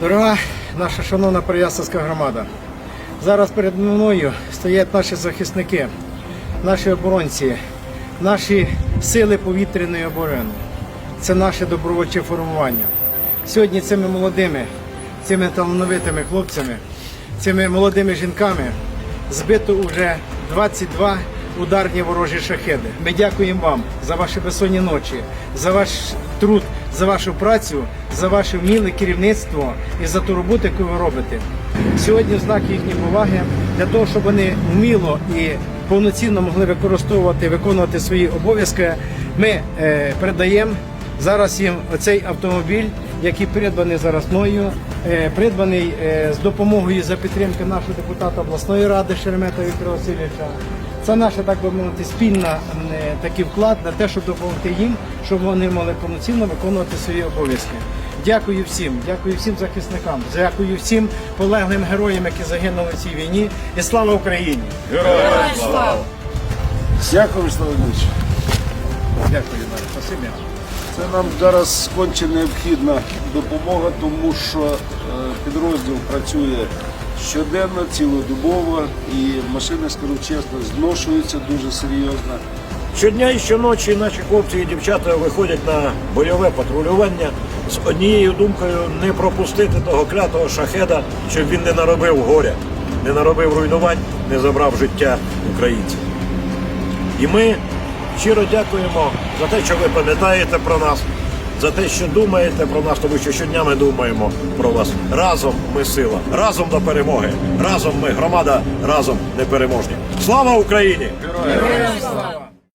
Дорога наша шановна Переяславська громада. Зараз перед мною стоять наші захисники, наші оборонці, наші сили повітряної оборони. Це наше добровольче формування. Сьогодні цими молодими, цими талановитими хлопцями, цими молодими жінками збито вже 22 ударні ворожі шахеди. Ми дякуємо вам за ваші безсонні ночі, за ваш труд, за вашу працю, за ваше вміле керівництво і за ту роботу, яку ви робите. Сьогодні знак їхньої поваги для того, щоб вони вміло і повноцінно могли використовувати, виконувати свої обов'язки. Ми е, передаємо зараз їм оцей автомобіль, який придбаний зараз мною, е, придбаний е, з допомогою за підтримки нашого депутата обласної ради Шеремета Віктора Васильовича. Це наша, так би мовити, спільна е, такий вклад на те, щоб допомогти їм, щоб вони могли повноцінно виконувати свої обов'язки. Дякую всім, дякую всім захисникам, дякую всім полеглим героям, які загинули в цій війні. І слава Україні! Дякую, Руслан Ильич. Дякую, Іване. Спасибі. Це нам зараз конче необхідна допомога, тому що е, підрозділ працює щоденно, цілодобово, і машини, скажу чесно, зношуються дуже серйозно. Щодня і щоночі наші хлопці і дівчата виходять на бойове патрулювання з однією думкою не пропустити того клятого шахеда, щоб він не наробив горя, не наробив руйнувань, не забрав життя українців. І ми щиро дякуємо за те, що ви пам'ятаєте про нас, за те, що думаєте про нас, тому що щодня ми думаємо про вас. Разом ми сила, разом до перемоги, разом ми громада, разом непереможні. Слава Україні! Героям слава!